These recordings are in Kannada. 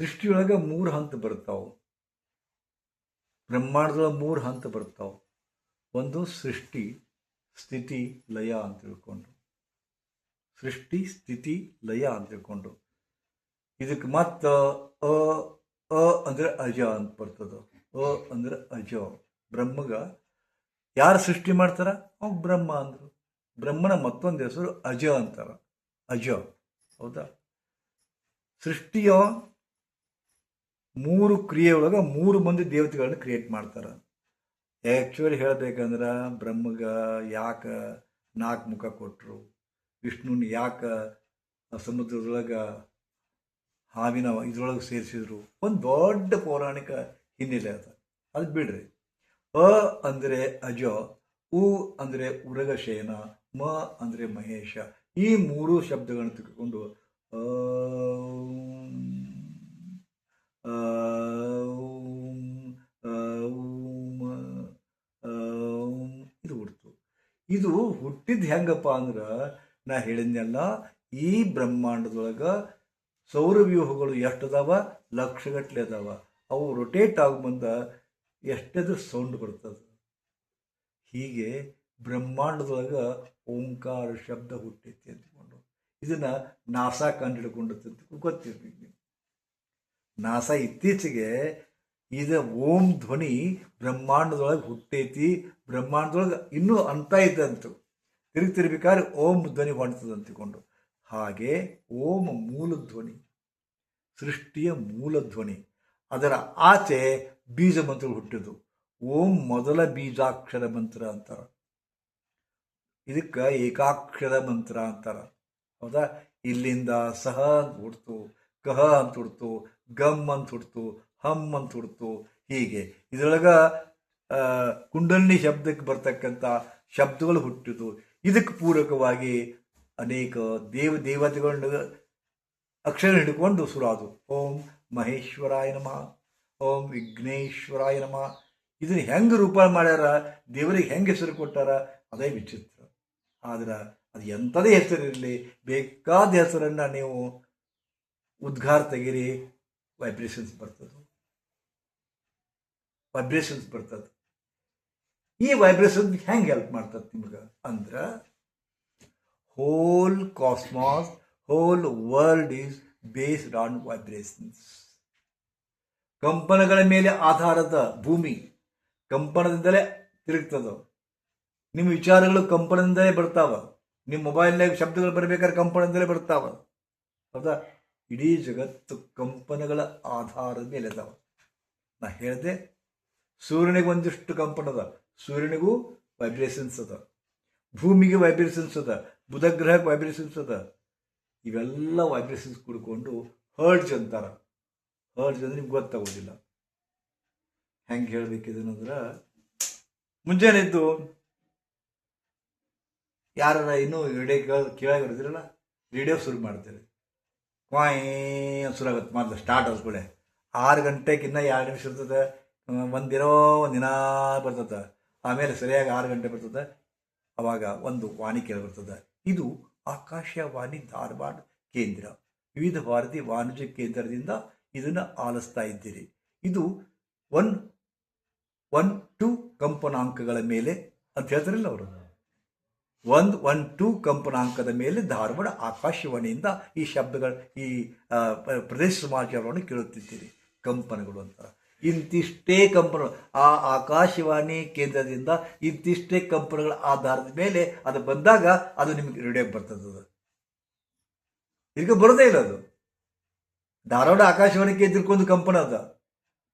ಸೃಷ್ಟಿಯೊಳಗೆ ಮೂರು ಹಂತ ಬರ್ತಾವೆ. ಬ್ರಹ್ಮಾಂಡದೊಳಗೆ ಮೂರು ಹಂತ ಬರ್ತಾವೆ. ಒಂದು ಸೃಷ್ಟಿ, ಸ್ಥಿತಿ, ಲಯ ಅಂತ ತಿಳ್ಕೊಂಡು. ಸೃಷ್ಟಿ, ಸ್ಥಿತಿ, ಲಯ ಅಂತ ತಿಳ್ಕೊಂಡು. ಇದಕ್ಕೆ ಮತ್ತ ಅ ಅ ಅಂದ್ರೆ ಅಜ ಅಂತ ಬರ್ತದ. ಅ ಅಂದ್ರೆ ಅಜ. ಬ್ರಹ್ಮಗ ಯಾರು ಸೃಷ್ಟಿ ಮಾಡ್ತಾರ? ಅವ್ ಬ್ರಹ್ಮ ಅಂದ್ರು. ಬ್ರಹ್ಮನ ಮತ್ತೊಂದು ಹೆಸರು ಅಜ ಅಂತಾರ. ಅಜ. ಹೌದಾ? ಸೃಷ್ಟಿಯ ಮೂರು ಕ್ರಿಯೆ ಒಳಗೆ ಮೂರು ಮಂದಿ ದೇವತೆಗಳನ್ನ ಕ್ರಿಯೇಟ್ ಮಾಡ್ತಾರೆ. ಆ್ಯಕ್ಚುಲಿ ಹೇಳ್ಬೇಕಂದ್ರೆ ಬ್ರಹ್ಮಗ ಯಾಕ ನಾಲ್ಕು ಮುಖ ಕೊಟ್ಟರು ವಿಷ್ಣುನ ಯಾಕ ಸಮುದ್ರದೊಳಗ ಹಾವಿನ ಇದ್ರೊಳಗೆ ಸೇರಿಸಿದ್ರು, ಒಂದು ದೊಡ್ಡ ಪೌರಾಣಿಕ ಹಿನ್ನೆಲೆ ಅದ. ಅದು ಬಿಡ್ರಿ. ಅ ಅಂದರೆ ಅಜ, ಉ ಅಂದರೆ ಉರಗಶಯನ ಮ ಅಂದರೆ ಮಹೇಶ, ಈ ಮೂರು ಶಬ್ದಗಳನ್ನು ತೆಗೆದುಕೊಂಡು ಔಂ, ಔಂ, ಔಂ ಇದು ಹುಡ್ತು. ಇದು ಹುಟ್ಟಿದ ಹೆಂಗಪ್ಪ ಅಂದ್ರೆ ನಾ ಹೇಳಿದ್ನೆಲ್ಲ ಈ ಬ್ರಹ್ಮಾಂಡದೊಳಗೆ ಸೌರವ್ಯೂಹಗಳು ಎಷ್ಟು ಅದಾವ ಲಕ್ಷಗಟ್ಟಲೆ ಅದಾವ. ಅವು ರೊಟೇಟ್ ಆಗ ಬಂದ ಎಷ್ಟದು ಸೌಂಡ್ ಬರ್ತದೆ? ಹೀಗೆ ಬ್ರಹ್ಮಾಂಡದೊಳಗೆ ಓಂಕಾರ ಶಬ್ದ ಹುಟ್ಟೈತಿ ಅಂದ್ಕೊಂಡು. ಇದನ್ನ ನಾಸಾ ಕಂಡುಹಿಡ್ಕೊಂಡತ್ತೆ ಅಂತ ಗೊತ್ತಿರ್ಬೇಕು ನೀವು ನಾಸಾ ಇತ್ತೀಚೆಗೆ ಇದು ಓಂ ಧ್ವನಿ ಬ್ರಹ್ಮಾಂಡದೊಳಗೆ ಹುಟ್ಟೈತಿ, ಬ್ರಹ್ಮಾಂಡದೊಳಗೆ ಇನ್ನೂ ಅಂತ ಇದ್ದಂತು. ತಿರುಗಿ ತಿರ್ಬೇಕಾದ್ರೆ ಓಂ ಧ್ವನಿ ಹೊಂಟದಂತಿಕೊಂಡು ಹಾಗೆ ಓಂ ಮೂಲ ಧ್ವನಿ, ಸೃಷ್ಟಿಯ ಮೂಲ ಧ್ವನಿ, ಅದರ ಆಚೆ ಬೀಜ ಮಂತ್ರ ಹುಟ್ಟಿದ್ದು. ಓಂ ಮೊದಲ ಬೀಜಾಕ್ಷರ ಮಂತ್ರ ಅಂತಾರ. ಇದಕ್ಕೆ ಏಕಾಕ್ಷರ ಮಂತ್ರ ಅಂತಾರ. ಹೌದಾ? ಇಲ್ಲಿಂದ ಸಹ ಹುಡ್ತು. ಕಹ ಅಂತ ಹುಡ್ತು ಗಮ್ ಅಂತ ಹುಡ್ತು ಹಮ್ ಅಂತ ಹುಡ್ತು ಹೀಗೆ. ಇದರೊಳಗೆ ಕುಂಡಲಿನಿ ಶಬ್ದಕ್ಕೆ ಬರ್ತಕ್ಕಂಥ ಶಬ್ದಗಳು ಹುಟ್ಟಿತು. ಇದಕ್ಕೆ ಪೂರಕವಾಗಿ ಅನೇಕ ದೇವ, ದೇವತೆಗಳನ್ನ ಅಕ್ಷರ ಹಿಡ್ಕೊಂಡು ಸುರಾದು. ಓಂ ಮಹೇಶ್ವರಾಯ ನಮಃ, ಓಂ ವಿಘ್ನೇಶ್ವರಾಯ ನಮಃ. ಇದನ್ನ ಹೆಂಗೆ ರೂಪ ಮಾಡ್ಯಾರ, ದೇವರಿಗೆ ಹೆಂಗೆ ಹೆಸರು ಕೊಟ್ಟಾರ, ಅದೇ ವಿಚಿತ್ರ. ಆದ್ರೆ ಅದು ಎಂಥದೇ ಹೆಸರಿರಲಿ, ಬೇಕಾದ ಹೆಸರನ್ನು ನೀವು ಉದ್ಗಾರ ತೆಗೀರಿ ವೈಬ್ರೇಷನ್ಸ್ ಬರ್ತದೆ. ವೈಬ್ರೇಷನ್ಸ್ ಬರ್ತದೆ. ಈ ವೈಬ್ರೇಷನ್ ಹೆಂಗೆ ಹೆಲ್ಪ್ ಮಾಡ್ತದೆ ನಿಮ್ಗೆ? ಅಂದ್ರೆ whole cosmos whole world is based on vibrations ಕಂಪನಗಳ ಮೇಲೆ ಆಧಾರದ ಭೂಮಿ, ಕಂಪನದಿಂದಲೇ ತಿರುಗ್ತದ. ನಿಮ್ಮ ವಿಚಾರಗಳು ಕಂಪನದಿಂದಲೇ ಬರ್ತಾವ. ನಿಮ್ಮ ಮೊಬೈಲ್ನಾಗ ಶಬ್ದಗಳು ಬರಬೇಕಾದ್ರೆ ಕಂಪನದಿಂದಲೇ ಬರ್ತಾವ. ಹೌದಾ? ಇಡೀ ಜಗತ್ತು ಕಂಪನಗಳ ಆಧಾರದ ಮೇಲೆ ಅದಾವ. ನಾ ಹೇಳಿದೆ, ಸೂರ್ಯನಿಗೆ ಒಂದಿಷ್ಟು ಕಂಪನ ಅದ ಸೂರ್ಯನಿಗೂ ವೈಬ್ರೇಷನ್ಸ್ ಅದ ಭೂಮಿಗೆ ವೈಬ್ರೇಷನ್ಸ್ ಅದ ಬುಧ ಗ್ರಹಕ್ಕೆ ವೈಬ್ರೇಷನ್ಸ್ ಅದ ಇವೆಲ್ಲ ವೈಬ್ರೇಷನ್ಸ್ ಕುಡ್ಕೊಂಡು ಹರ್ಡ್ಜ್ ಅಂತಾರ. ಹರ್ಡ್ಜ್ ಅಂದ್ರೆ ನಿಮ್ಗೆ ಗೊತ್ತಾಗೋದಿಲ್ಲ. ಹೆಂಗೆ ಹೇಳ್ಬೇಕಿದನಂದ್ರೆ ಮುಂಜಾನೆ ಇದ್ದು ಯಾರ ಇನ್ನೂ ರೇಡಿಯೋ ಕೇಳ ಕೇಳಾಗ ಇರ್ತಿರಲ್ಲ ರೇಡಿಯೋ ಶುರು ಮಾಡ್ತಾರೆ ಕ್ವಾಯ್ ಶುರು ಆಗುತ್ತೆ ಮೊದಲು ಸ್ಟಾರ್ಟ್ ಆದ್ಕೂಳೆ ಆರು ಗಂಟೆಗಿನ್ನ ಎರಡು ನಿಮಿಷ ಇರ್ತದೆ, ಒಂದಿರೋ ಒಂದು ದಿನ ಬರ್ತದೆ. ಆಮೇಲೆ ಸರಿಯಾಗಿ ಆರು ಗಂಟೆ ಬರ್ತದೆ, ಅವಾಗ ಒಂದು ವಾಣಿ ಕೇಳಿ ಬರ್ತದೆ. ಇದು ಆಕಾಶವಾಣಿ ಧಾರವಾಡ ಕೇಂದ್ರ. ವಿವಿಧ ಭಾರತಿ ವಾಣಿಜ್ಯ ಕೇಂದ್ರದಿಂದ ಇದನ್ನು ಆಲಿಸ್ತಾ ಇದ್ದೀರಿ. ಇದು ಒನ್ ಒನ್, ಟು ಕಂಪನಾಂಕಗಳ ಮೇಲೆ ಅಂತ ಹೇಳ್ತಾರಲ್ಲ ಅವರು. ಒಂದು ಒನ್ ಟು ಕಂಪನಾಂಕದ ಮೇಲೆ ಧಾರವಾಡ ಆಕಾಶವಾಣಿಯಿಂದ ಈ ಶಬ್ದಗಳ, ಈ ಪ್ರದೇಶ ಸಮಾಚಾರವನ್ನು ಕೇಳುತ್ತಿದ್ದೀರಿ. ಕಂಪನಗಳು ಅಂತ. ಇಂತಿಷ್ಟೇ ಕಂಪನ, ಆ ಆಕಾಶವಾಣಿ ಕೇಂದ್ರದಿಂದ ಇಂತಿಷ್ಟೇ ಕಂಪನಗಳ ಆಧಾರದ ಮೇಲೆ ಅದು ಬಂದಾಗ ಅದು ನಿಮಗೆ ರೇಡಿಯೋಗೆ ಬರ್ತದೆ ಅದು ಈಗ ಬರೋದೇ ಇಲ್ಲ ಅದು. ಧಾರವಾಡ ಆಕಾಶವಾಣಿ ಕೇಂದ್ರಕ್ಕೊಂದು ಕಂಪನ ಅದ.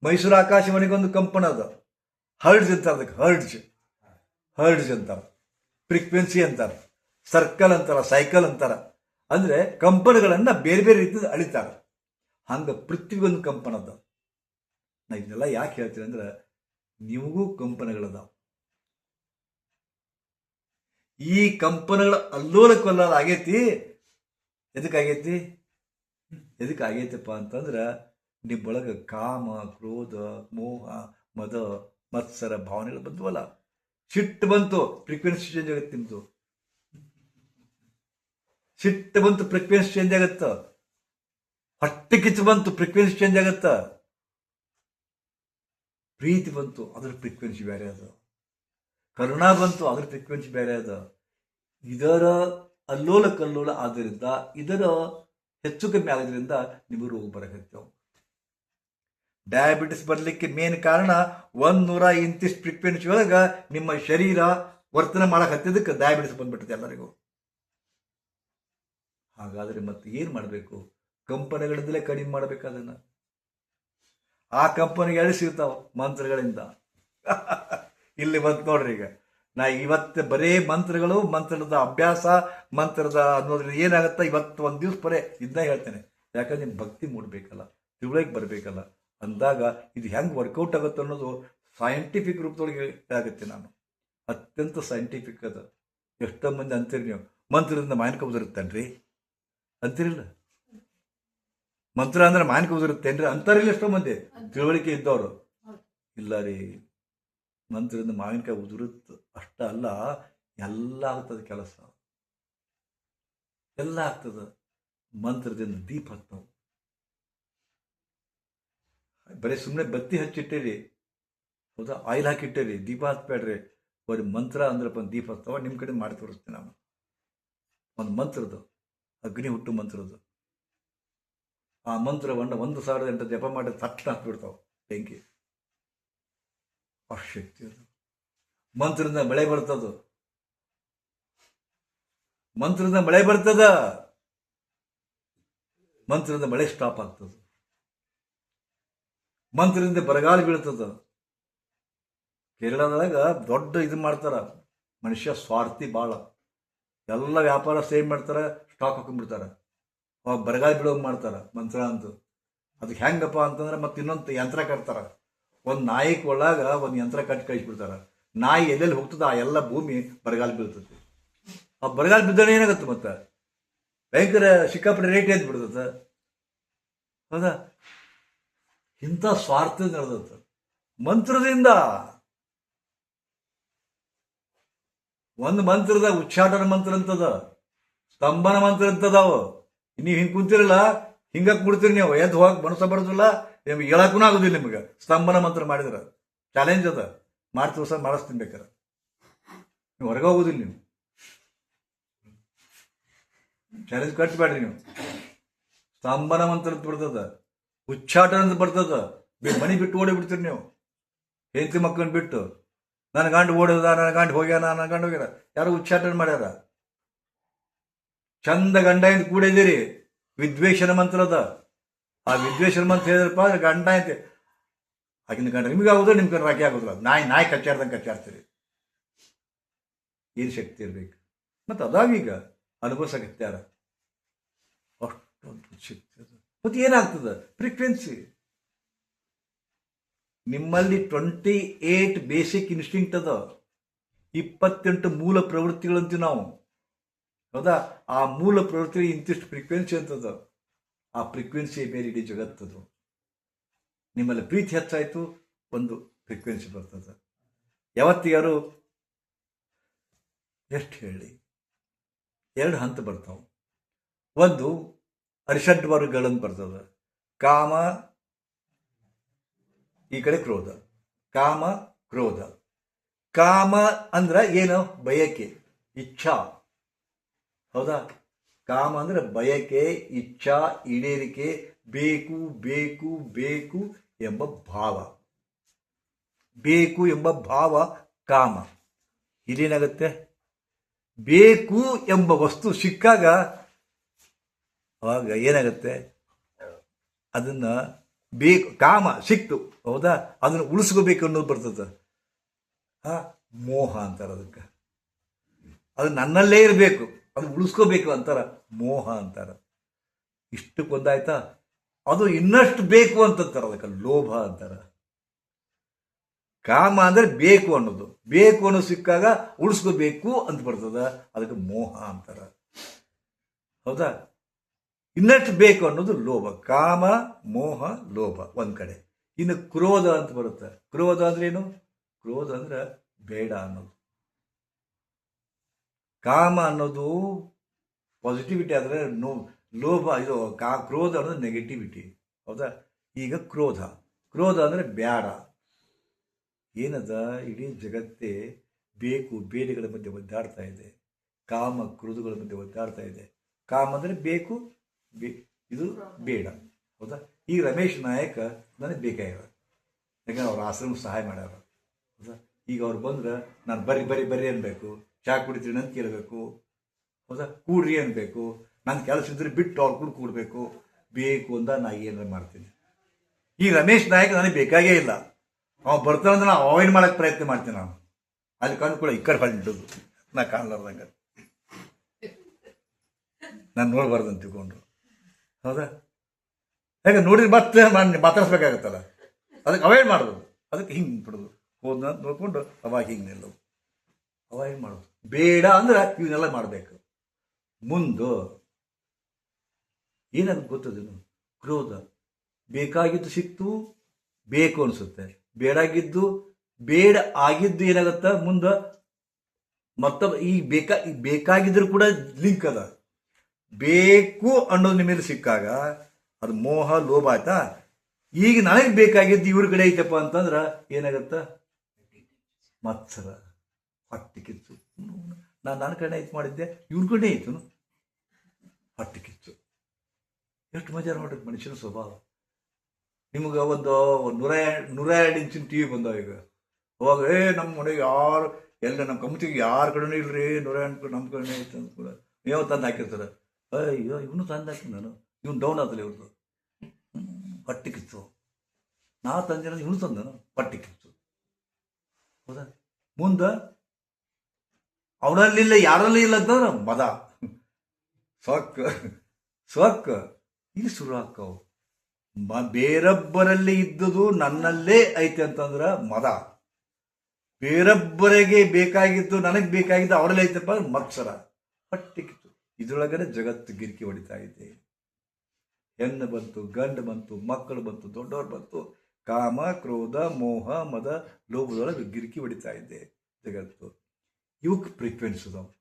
ಮೈಸೂರು ಆಕಾಶವಾಣಿಗೊಂದು ಕಂಪನ ಅದ. ಹರ್ಡ್ಜ್ ಅಂತ ಅದಕ್ಕೆ ಹರ್ಡ್ಸ್ ಹರ್ಡ್ಸ್ ಅಂತಾರೆ ಫ್ರೀಕ್ವೆನ್ಸಿ ಅಂತಾರೆ, ಸರ್ಕಲ್ ಅಂತಾರ, ಸೈಕಲ್ ಅಂತಾರ. ಅಂದ್ರೆ ಕಂಪನಗಳನ್ನು ಬೇರೆ ಬೇರೆ ರೀತಿಯಿಂದ ಅಳಿತಾರ. ಹಂಗ ಪೃಥ್ವಿಗೊಂದು ಕಂಪನ ಅದ ನಾ ಇದನ್ನೆಲ್ಲ ಯಾಕೆ ಹೇಳ್ತೀನಿ ಅಂದ್ರೆ, ನಿಮಗೂ ಕಂಪನಗಳದಾವ. ಈ ಕಂಪನಗಳ ಅಲ್ಲೋಲ ಕೊಲ್ಲೋಲ ಆಗೈತಿ. ಎದಕ್ಕಾಗೈತಿ? ಎದಕ್ಕೆ ಆಗೈತಪ್ಪ ಅಂತಂದ್ರೆ ನಿಮ್ಮೊಳಗೆ ಕಾಮ, ಕ್ರೋಧ, ಮೋಹ, ಮದ, ಮತ್ಸರ, ಭಾವನೆಗಳು ಬಂದ್ವಲ್ಲ. ಸಿಟ್ಟು ಬಂತು ಫ್ರೀಕ್ವೆನ್ಸಿ ಚೇಂಜ್ ಆಗುತ್ತೆ ನಿಮ್ದು. ಸಿಟ್ಟು ಬಂತು ಫ್ರೀಕ್ವೆನ್ಸಿ ಚೇಂಜ್ ಆಗುತ್ತ. ಹೊಟ್ಟೆ ಕಿಚ್ಚು ಬಂತು ಫ್ರೀಕ್ವೆನ್ಸಿ ಚೇಂಜ್ ಆಗತ್ತ. ಪ್ರೀತಿ ಬಂತು, ಅದ್ರ ಫ್ರೀಕ್ವೆನ್ಸಿ ಬೇರೆ ಅದ. ಕರುಣ ಬಂತು, ಅದ್ರ ಫ್ರೀಕ್ವೆನ್ಸಿ ಬೇರೆ ಅದ. ಇದರ ಅಲ್ಲೋಲ ಕಲ್ಲೋಲ ಆದ್ದರಿಂದ ಇದರ ಹೆಚ್ಚು ಕಮ್ಮಿ ಆಗೋದ್ರಿಂದ ನಿಮಗೆ ರೋಗ ಬರಕತ್ತೇವೆ ಡಯಾಬಿಟಿಸ್ ಬರಲಿಕ್ಕೆ ಮೇನ್ ಕಾರಣ ಒಂದ್ ನೂರ ಇಂತಿಷ್ಟು ಫ್ರೀಕ್ವೆನ್ಸಿ ಒಳಗೆ ನಿಮ್ಮ ಶರೀರ ವರ್ತನೆ ಹತ್ತಿದಕ್ಕೆ ಡಯಾಬಿಟಿಸ್ ಬಂದ್ಬಿಟ್ಟಿದೆ ಎಲ್ಲರಿಗೂ. ಹಾಗಾದ್ರೆ ಮತ್ತೆ ಏನು ಮಾಡಬೇಕು? ಕಂಪನಿಗಳಿಂದಲೇ ಕಡಿಮೆ ಮಾಡಬೇಕು ಅದನ್ನ. ಆ ಕಂಪನಿಗೆ ಎಲ್ಲಿ ಸಿಗ್ತಾವ ಮಂತ್ರಗಳಿಂದ. ಇಲ್ಲಿ ಬಂತು ನೋಡ್ರಿ ಈಗ. ನಾ ಇವತ್ತು ಬರೇ ಮಂತ್ರಗಳು, ಮಂತ್ರದ ಅಭ್ಯಾಸ, ಮಂತ್ರದ ಅನ್ನೋದ್ರಿಂದ ಏನಾಗುತ್ತೆ ಇವತ್ತು ಒಂದು ದಿವಸ ಬರೇ ಇದನ್ನ ಹೇಳ್ತೇನೆ. ಯಾಕಂದ್ರೆ ನಿಮ್ಮ ಭಕ್ತಿ ಮೂಡಬೇಕಲ್ಲ, ತಿಳುವಳಿಕೆ ಬರಬೇಕಲ್ಲ. ಅಂದಾಗ ಇದು ಹೆಂಗೆ ವರ್ಕೌಟ್ ಆಗುತ್ತೆ ಅನ್ನೋದು ಸೈಂಟಿಫಿಕ್ ರೂಪದೊಳಗೆ ಆಗುತ್ತೆ ನಾನು. ಅತ್ಯಂತ ಸೈಂಟಿಫಿಕ್ ಅದ. ಎಷ್ಟೋ ಮಂದಿ ಅಂತೀರಿ ನೀವು. ಮಂತ್ರದಿಂದ ಮಾಯನ್ಕ ಉದುರುತ್ತೇನ್ರಿ ಅಂತೀರಿಲ್ಲ? ಮಂತ್ರ ಅಂದ್ರೆ ಮಾಯನ್ಕ ಉದುರುತ್ತೇನ್ರಿ ಅಂತಾರಿಲ್ಲ ಎಷ್ಟೋ ಮಂದಿ. ತಿಳುವಳಿಕೆ ಇದ್ದವರು. ಇಲ್ಲ ರೀ. ಮಂತ್ರದಿಂದ ಮಾವಿನಕಾಯಿ ಉದುರುತ್ತ ಅಷ್ಟ ಅಲ್ಲ, ಎಲ್ಲ ಆಗ್ತದೆ ಕೆಲಸ. ಎಲ್ಲ ಆಗ್ತದೆ. ಮಂತ್ರದಿಂದ ದೀಪ ಹತ್ತವು ಬರೀ ಸುಮ್ಮನೆ ಬತ್ತಿ ಹಚ್ಚಿಟ್ಟಿರಿ. ಹೌದಾ? ಆಯಿಲ್ ಹಾಕಿಟ್ಟಿರಿ. ದೀಪ ಹಚ್ಬೇಡ್ರಿ. ಬರೀ ಮಂತ್ರ ಅಂದ್ರಪ್ಪ ಒಂದು ದೀಪ ಹತ್ತವ ನಿಮ್ಮ ಕಡೆ ಮಾಡಿ ತೋರಿಸ್ತೀನಿ ನಾನು. ಒಂದು ಮಂತ್ರದ್ದು. ಅಗ್ನಿ ಹುಟ್ಟು ಮಂತ್ರದ್ದು. ಆ ಮಂತ್ರವನ್ನು ಒಂದು ಸಾವಿರದ ಎಂಟು ಜಪ ಮಾಡಿ ತಕ್ಷಣ ಹತ್ಬಿಡ್ತಾವ ಬೆಂಕಿ. ಅಷ್ಟು ಶಕ್ತಿ ಅದು. ಮಂತ್ರದಿಂದ ಮಳೆ ಬರ್ತದ. ಮಂತ್ರದಿಂದ ಮಳೆ ಬರ್ತದ. ಮಂತ್ರದಿಂದ ಮಳೆ ಸ್ಟಾಪ್ ಆಗ್ತದ. ಮಂತ್ರದಿಂದ ಬರಗಾಲ ಬೀಳ್ತದ. ಕೇರಳದಾಗ ದೊಡ್ಡ ಇದು ಮಾಡ್ತಾರ. ಮನುಷ್ಯ ಸ್ವಾರ್ಥಿ ಭಾಳ ಎಲ್ಲ ವ್ಯಾಪಾರ ಸೇವ್ ಮಾಡ್ತಾರ ಸ್ಟಾಕ್ ಹಾಕೊಂಡ್ಬಿಡ್ತಾರ. ಅವಾಗ ಬರಗಾಲ ಬೀಳೋಗಿ ಮಾಡ್ತಾರ ಮಂತ್ರ ಅಂತ ಅದಕ್ಕೆ ಹೆಂಗಪ್ಪ ಅಂತಂದ್ರೆ ಮತ್ತೆ ಇನ್ನೊಂದು ಯಂತ್ರ ಕಟ್ತಾರೆ. ಒಂದು ನಾಯಿಕ್ ಒಳಗ ಒಂದು ಯಂತ್ರ ಕಟ್ಟಿ ಕಳಿಸ್ಬಿಡ್ತಾರೆ. ನಾಯಿ ಎಲ್ಲೆಲ್ಲಿ ಹೋಗ್ತದ ಆ ಎಲ್ಲ ಭೂಮಿ ಬರಗಾಲ ಬೀಳ್ತದೆ. ಆ ಬರಗಾಲ ಬಿದ್ದರೆ ಏನಾಗುತ್ತೆ ಮತ್ತೆ? ಭಯಂಕರ ಸಿಕ್ಕಾಪಟ್ಟೆ ರೇಟ್ ಎದ್ದು ಬಿಡ್ತದ? ಹೌದಾ? ಇಂಥ ಸ್ವಾರ್ಥ ನಡೆದಂತ ಮಂತ್ರದಿಂದ ಒಂದು ಮಂತ್ರದ ಉಚ್ಚಾಟನ ಮಂತ್ರ ಅಂತದ ಸ್ತಂಭನ ಮಂತ್ರ ಅಂತದಾವ ನೀವು ಹಿಂಗೆ ಕುಂತಿರಲ್ಲ, ಹಿಂಗ ಬಿಡ್ತೀರಿ ನೀವು. ಎದ್ದು ಹೋಗಕ್ ಮನಸ್ಸ ಬರೋದಿಲ್ಲ, ನಿಮ್ಗೆ ಹೇಳಕ್ಕೂ ಆಗೋದಿಲ್ಲ ನಿಮಗೆ. ಸ್ತಂಭನ ಮಂತ್ರ ಮಾಡಿದ್ರೆ. ಚಾಲೆಂಜ್ ಅದ. ಮಾಡಿ ತೋರ್ಸ ಮಾಡಿಸ್ತೀನಿ ಬೇಕಾರೆ. ನೀವು ಹೊರಗೆ ಹೋಗೋದಿಲ್ಲ ನೀವು. ಚಾಲೆಂಜ್ ಕಟ್ಬೇಡ್ರಿ ನೀವು. ಸ್ತಂಭನ ಮಂತ್ರ ಅಂತ ಬರ್ತದ. ಉಚ್ಚಾಟನ ಅಂತ ಬರ್ತದ. ಮನೆ ಬಿಟ್ಟು ಓಡಿ ಬಿಡ್ತೀರಿ ನೀವು. ಹೆಂಡತಿ ಮಕ್ಕಳನ್ನ ಬಿಟ್ಟು. ನನ್ನ ಗಂಡು ಓಡೋದ, ನನ್ನ ಗಂಡು ಹೋಗ್ಯಾನ, ನನ್ನ ಗಂಡು ಹೋಗ್ಯಾರ ಯಾರು ಉಚ್ಚಾಟನ ಮಾಡ್ಯಾರ? ಚಂದ ಗಂಡ ಅಂತ ಕೂಡಿದಿರಿ ವಿದ್ವೇಷನ ಮಂತ್ರ ಅದ. ಆ ವಿದ್ವೇಷನ ಮಂತ್ರ ಹೇಳಿದ್ರಪ್ಪ ಅಂದ್ರೆ ಗಂಡ ಅಂತ. ಆಗಿನ ಗಂಡ ನಿಮ್ಗೆ ಆಗೋದು ನಿಮ್ ರಾಕಿ ಆಗೋದಿಲ್ಲ. ನಾಯಿ ನಾಯಿ ಕಚ್ಚಾಡ್ದಂಗೆ ಕಚ್ಚಾಡ್ತೀರಿ. ಏನು ಶಕ್ತಿ ಇರ್ಬೇಕು? ಮತ್ತು ಅದಾವೀಗ? ಅನುಭವಿಸಕತ್ಯಾರ ಅಷ್ಟೊಂದು ಶಕ್ತಿ ಅದ. ಮತ್ತೆ ಏನಾಗ್ತದೆ? ಫ್ರೀಕ್ವೆನ್ಸಿ ನಿಮ್ಮಲ್ಲಿ ಟ್ವೆಂಟಿ ಏಟ್ ಬೇಸಿಕ್ ಇನ್ಸ್ಟಿಂಕ್ಟ್ ಅದ. ಇಪ್ಪತ್ತೆಂಟು ಮೂಲ ಪ್ರವೃತ್ತಿಗಳಂತೀವಿ ನಾವು. ಹೌದಾ? ಆ ಮೂಲ ಪ್ರವೃತ್ತಿ ಇಂತಿಷ್ಟು ಫ್ರೀಕ್ವೆನ್ಸಿ ಅಂತದ. ಆ ಫ್ರೀಕ್ವೆನ್ಸಿ ಬೇರೆ ಇಡೀ ಜಗತ್ತದು. ನಿಮ್ಮಲ್ಲಿ ಪ್ರೀತಿ ಹೆಚ್ಚಾಯಿತು, ಒಂದು ಫ್ರೀಕ್ವೆನ್ಸಿ ಬರ್ತದೆ. ಯಾವತ್ತಿಗಾರು? ಎಷ್ಟು ಹೇಳಿ? ಎರಡು ಹಂತ ಬರ್ತಾವೆ. ಒಂದು ಅರಿಷಡ್ ಬರ್ತದೆ ಕಾಮ, ಈ ಕಡೆ ಕ್ರೋಧ. ಕಾಮ ಕ್ರೋಧ. ಕಾಮ ಅಂದ್ರ ಏನು? ಬಯಕೆ, ಇಚ್ಛಾ. ಹೌದಾ? ಕಾಮ ಅಂದ್ರೆ ಬಯಕೆ, ಇಚ್ಛಾ, ಈಡೇರಿಕೆ, ಬೇಕು ಬೇಕು ಬೇಕು ಎಂಬ ಭಾವ. ಬೇಕು ಎಂಬ ಭಾವ ಕಾಮ. ಇದೇನಾಗುತ್ತೆ ಬೇಕು ಎಂಬ ವಸ್ತು ಸಿಕ್ಕಾಗ ಅವಾಗ ಏನಾಗುತ್ತೆ? ಅದನ್ನ ಬೇಕು ಕಾಮ, ಸಿಕ್ತು. ಹೌದಾ? ಅದನ್ನು ಉಳಿಸ್ಕೋಬೇಕು ಅನ್ನೋದು ಬರ್ತದೆ. ಆ ಮೋಹ ಅಂತಾರೆ ಅದಕ್ಕೆ. ಅದು ನನ್ನಲ್ಲೇ ಇರಬೇಕು. ಅದು ಉಳಿಸ್ಕೋಬೇಕು ಅಂತಾರ. ಮೋಹ ಅಂತಾರ. ಇಷ್ಟಕ್ಕೊಂದಾಯ್ತಾ ಅದು ಇನ್ನಷ್ಟು ಬೇಕು ಅಂತಂತಾರೆ ಅದಕ್ಕೆ. ಲೋಭ ಅಂತಾರ. ಕಾಮ ಅಂದ್ರೆ ಬೇಕು ಅನ್ನೋದು. ಬೇಕು ಅನ್ನೋದು ಸಿಕ್ಕಾಗ ಉಳಿಸ್ಕೋಬೇಕು ಅಂತ ಬರ್ತದ. ಅದಕ್ಕೆ ಮೋಹ ಅಂತಾರ. ಹೌದಾ? ಇನ್ನಷ್ಟು ಬೇಕು ಅನ್ನೋದು ಲೋಭ. ಕಾಮ, ಮೋಹ, ಲೋಭ ಒಂದ್ ಕಡೆ. ಇನ್ನು ಕ್ರೋಧ ಅಂತ ಬರುತ್ತೆ. ಕ್ರೋಧ ಅಂದ್ರೆ ಏನು ಕ್ರೋಧ ಅಂದ್ರೆ ಬೇಡ ಅನ್ನೋದು. ಕಾಮ ಅನ್ನೋದು ಪಾಸಿಟಿವಿಟಿ ಆದರೆ ನೋ, ಲೋಭ, ಇದು ಕಾ, ಕ್ರೋಧ ಅನ್ನೋದು ನೆಗೆಟಿವಿಟಿ ಹೌದಾ? ಈಗ ಕ್ರೋಧ. ಕ್ರೋಧ ಅಂದರೆ ಬೇಡ ಏನದ? ಇಡೀ ಜಗತ್ತೇ ಬೇಕು ಬೇಡಿಗಳ ಮಧ್ಯೆ ಒದ್ದಾಡ್ತಾ ಇದೆ. ಕಾಮ, ಕ್ರೋಧಗಳ ಮಧ್ಯೆ ಒದ್ದಾಡ್ತಾ ಇದೆ. ಕಾಮ ಅಂದರೆ ಬೇಕು ಇದು ಬೇಡ. ಹೌದಾ? ಈ ರಮೇಶ್ ನಾಯಕ ನನಗೆ ಬೇಕಾಗ್ಯದ ಯಾಕಂದ್ರೆ ಅವ್ರ ಆಶ್ರಮ ಸಹಾಯ ಮಾಡ್ಯಾರ. ಹೌದಾ? ಈಗ ಅವ್ರು ಬಂದ್ರೆ ನಾನು ಬರ್ರಿ ಬರ್ರಿ ಬರ್ರಿ ಅನ್ಬೇಕು. ಚಾ ಕುಡಿತೀನಿ ಅಂತ ಕೇಳಬೇಕು. ಹೌದಾ? ಕೂಡ್ರಿ ಅನ್ಬೇಕು. ನನ್ನ ಕೆಲಸ ಇದ್ರೆ ಬಿಟ್ಟು ಅವ್ರು ಕೂಡ ಕೂಡಬೇಕು. ಬೇಕು ಅಂತ ನಾ ಏನಾರ ಮಾಡ್ತೀನಿ. ಈ ರಮೇಶ್ ನಾಯಕ್ ನನಗೆ ಬೇಕಾಗೇ ಇಲ್ಲ. ಅವ ಬರ್ತಾನಂದ್ರೆ ನಾವು ಅವಾಯ್ಡ್ ಮಾಡಕ್ಕೆ ಪ್ರಯತ್ನ ಮಾಡ್ತೀನಿ ನಾನು. ಅಲ್ಲಿ ಕಂಡು ಕೂಡ ಇಕ್ಕರ್ ಕಡೆ ಹೊಳ್ಳಿಡೋದು ನಾ ಕಾಣಲಾರ್ದಂಗೆ ನಾನು ನೋಡ್ಬಾರ್ದು ಅಂತ ತಿಳ್ಕೊಂಡು ಹೌದಾ? ಹೇಗೆ ನೋಡಿದ್ರೆ ಮತ್ತೆ ಮಾತಾಡ್ಸ್ಬೇಕಾಗತ್ತಲ್ಲ? ಅದಕ್ಕೆ ಅವಾಯ್ಡ್ ಮಾಡೋದು. ಅದಕ್ಕೆ ಹಿಂಗೆ ಬಿಡೋದು. ಹೋದ ನೋಡ್ಕೊಂಡು ಅವಾಗ ಹಿಂಗೆ ನಿಲ್ಲೋದು. ಅವಾಯ್ಡ್ ಮಾಡೋದು. ಬೇಡ ಅಂದ್ರೆ ಇವನ್ನೆಲ್ಲ ಮಾಡಬೇಕು. ಮುಂದು ಏನದು ಗೊತ್ತದೇನು ಕ್ರೋಧ. ಬೇಕಾಗಿದ್ದು ಸಿಕ್ತು, ಬೇಕು ಅನಿಸುತ್ತೆ. ಬೇಡಾಗಿದ್ದು, ಬೇಡ ಆಗಿದ್ದು ಏನಾಗುತ್ತೆ ಮುಂದೆ? ಮತ್ತೊಬ್ಬ ಈ ಬೇಕಾ ಬೇಕಾಗಿದ್ರು ಕೂಡ ಲಿಂಕ್ ಅದ. ಬೇಕು ಅನ್ನೋದು ನಿಮಗೆ ಸಿಕ್ಕಾಗ ಅದು ಮೋಹ, ಲೋಭ ಆಯ್ತಾ? ಈಗ ನನಗೆ ಬೇಕಾಗಿದ್ದು ಇವ್ರ ಕಡೆ ಐತಪ್ಪ ಅಂತಂದ್ರೆ ಏನಾಗತ್ತ? ಮತ್ಸರ, ಹೊಟ್ಟೆ ಕಿಚ್ಚು. ನಾನು ನನ್ನ ಕಡೆ ಐತೆ ಮಾಡಿದ್ದೆ, ಇವ್ರ ಕಡೆ ಐತು ಹೊಟ್ಟೆ ಕಿಚ್ಚು. ಎಷ್ಟು ಮಜಾ ನೋಡ್ರಿ ಮನುಷ್ಯನ ಸ್ವಭಾವ. ನಿಮಗೆ ಒಂದು ನೂರ ನೂರ ಎರಡು ಇಂಚಿನ ಟಿ ವಿ ಬಂದಾವ ಈಗ. ಅವಾಗ, ಏ ನಮ್ಮ ಮನೆಗೆ ಯಾರು ಎಲ್ಲ ನಮ್ಮ ಕಂಪ್ನಿಗೆ ಯಾರ ಕಡೆನೂ ಇಲ್ರಿ, ನೂರ ಎಂಟು ನಮ್ಮ ಕಡೆ ಐತೆ ಅಂತ ಕೂಡ. ನೀವು ತಂದು ಹಾಕಿರ್ತಾರೆ? ಅಯ್ಯೋ, ಇವನು ತಂದಾಕಿ ನಾನು. ಇವನು ಡೌನ್ ಆದಲ್ಲ ಇವ್ರದ್ದು ಪಟ್ಟಿ ಕಿತ್ತು. ನಾ ತಂದೆ ಇವನು ತಂದನು. ಹೊಟ್ಟೆ ಕಿತ್ತು. ಹೌದಾ? ಮುಂದೆ ಅವನಲ್ಲಿಲ್ಲ ಯಾರಲ್ಲಿ ಇಲ್ಲ ಅಂತಂದ್ರೆ ಮದ. ಸೊಕ್ಕ ಸೊಕ್ಕ. ಇಲ್ಲಿ ಶುರು ಹಾಕವು ಬೇರೊಬ್ಬರಲ್ಲಿ ಇದ್ದುದು ನನ್ನಲ್ಲೇ ಐತೆ ಅಂತಂದ್ರ ಮದ. ಬೇರೊಬ್ಬರಿಗೆ ಬೇಕಾಗಿದ್ದು, ನನಗೆ ಬೇಕಾಗಿದ್ದು ಅವರಲ್ಲಿ ಐತಪ್ಪ ಮತ್ಸರ. ಹೊಟ್ಟೆ ಕಿತ್ತು. ಇದ್ರೊಳಗಡೆ ಜಗತ್ತು ಗಿರಿಕಿ ಹೊಡಿತಾ ಇದೆ. ಹೆಣ್ಣು ಬಂತು, ಗಂಡು ಬಂತು, ಮಕ್ಕಳು ಬಂತು, ದೊಡ್ಡವರು ಬಂತು, ಕಾಮ, ಕ್ರೋಧ, ಮೋಹ, ಮದ, ಲೋಭದೊಳಗೆ ಗಿರಿಕಿ ಹೊಡಿತಾ ಇದೆ ಜಗತ್ತು. ಇವಕ್ಕೆ ಫ್ರೀಕ್ವೆನ್ಸ್ ಅದಾವ.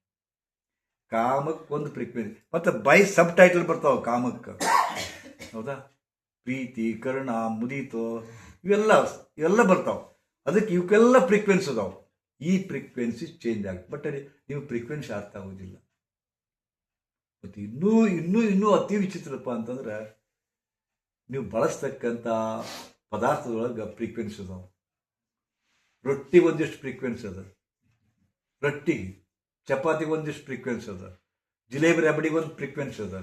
ಕಾಮಕ್ಕೆ ಒಂದು ಫ್ರೀಕ್ವೆನ್ಸಿ ಮತ್ತೆ ಬೈ ಸಬ್ ಟೈಟಲ್ ಬರ್ತಾವ ಕಾಮಕ್ಕೆ. ಹೌದಾ? ಪ್ರೀತಿ, ಕರ್ಣ, ಮುದೀತು, ಇವೆಲ್ಲ ಇವೆಲ್ಲ ಬರ್ತಾವ. ಅದಕ್ಕೆ ಇವಕ್ಕೆಲ್ಲ ಫ್ರೀಕ್ವೆನ್ಸಿ ಅದಾವ. ಈ ಫ್ರೀಕ್ವೆನ್ಸಿ ಚೇಂಜ್ ಆಗುತ್ತೆ. ಬಟ್ ನೀವು ಫ್ರೀಕ್ವೆನ್ಸಿ ಅರ್ಥ ಆಗೋದಿಲ್ಲ ಮತ್ತು ಇನ್ನೂ ಇನ್ನೂ ಇನ್ನೂ ಅತಿ ವಿಚಿತ್ರಪ್ಪ ಅಂತಂದ್ರೆ ನೀವು ಬಳಸ್ತಕ್ಕಂಥ ಪದಾರ್ಥದೊಳಗೆ ಫ್ರೀಕ್ವೆನ್ಸಿ ಅದಾವ. ರೊಟ್ಟಿ ಒಂದಿಷ್ಟು ಫ್ರೀಕ್ವೆನ್ಸಿ ಅದ. ರೊಟ್ಟಿ ಚಪಾತಿಗೆ ಒಂದಿಷ್ಟು ಫ್ರೀಕ್ವೆನ್ಸಿ ಅದ. ಜಿಲೇಬಿ ರಬಡಿಗೆ ಒಂದು ಫ್ರೀಕ್ವೆನ್ಸಿ ಅದ.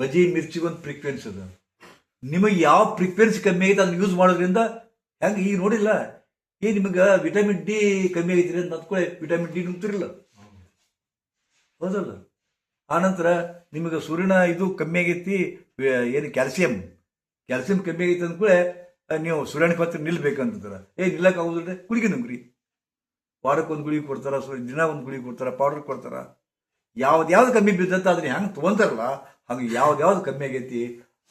ಬಜಿ ಮಿರ್ಚಿಗೆ ಒಂದು ಫ್ರೀಕ್ವೆನ್ಸಿ ಅದ. ನಿಮಗೆ ಯಾವ ಫ್ರೀಕ್ವೆನ್ಸಿ ಕಮ್ಮಿ ಆಗಿದೆ ಅದನ್ನ ಯೂಸ್ ಮಾಡೋದ್ರಿಂದ ಹೆಂಗೆ, ಈಗ ನೋಡಿಲ್ಲ? ಈ ನಿಮಗೆ ವಿಟಮಿನ್ ಡಿ ಕಮ್ಮಿ ಆಗೈತ್ರಿ ಅಂತ ಅಂದ್ಕೊಳ್ಳಿ ವಿಟಮಿನ್ ಡಿ ನುಗ್ತಿರಲ್ಲ. ಹೌದಲ್ಲ? ಆನಂತರ ನಿಮಗೆ ಸೂರ್ಯನ ಇದು ಕಮ್ಮಿ ಆಗೈತಿ ಏನು ಕ್ಯಾಲ್ಸಿಯಂ? ಕ್ಯಾಲ್ಸಿಯಂ ಕಮ್ಮಿ ಆಗೈತೆ ಅಂದ್ಕೂಳೆ ನೀವು ಸೂರ್ಯನ ಹತ್ರ ನಿಲ್ಬೇಕಂತಾರೆ ಏ ನಿಲ್ಲಕ್ಕೆ ಆಗೋದಿಲ್ಲ ಗುಳಿಗೆ ರೀ. ವಾರಕ್ಕೆ ಒಂದು ಗುಳಿಗೆ ಕೊಡ್ತಾರ, ಸೂರ್ಯ ದಿನ ಒಂದು ಗುಳಿಗೆ ಕೊಡ್ತಾರ ಪೌಡರ್ ಕೊಡ್ತಾರ. ಯಾವ್ದು ಯಾವ್ದು ಕಮ್ಮಿ ಬಿದ್ದಂತ ಅದನ್ನ ಹೆಂಗೆ ತೊಗೊಂತಾರಲ್ಲ, ಹಂಗೆ ಯಾವ್ದು ಯಾವ್ದು ಕಮ್ಮಿ ಆಗೈತಿ,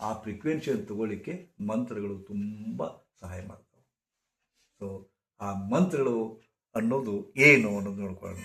ಆ ಫ್ರೀಕ್ವೆನ್ಸಿಯನ್ನು ತಗೊಳ್ಳಿಕ್ಕೆ ಮಂತ್ರಗಳು ತುಂಬ ಸಹಾಯ ಮಾಡ್ತವೆ. ಸೊ ಆ ಮಂತ್ರಗಳು ಅನ್ನೋದು ಏನು ಅನ್ನೋದು ನೋಡ್ಕೊಳ್ಳೋಣ.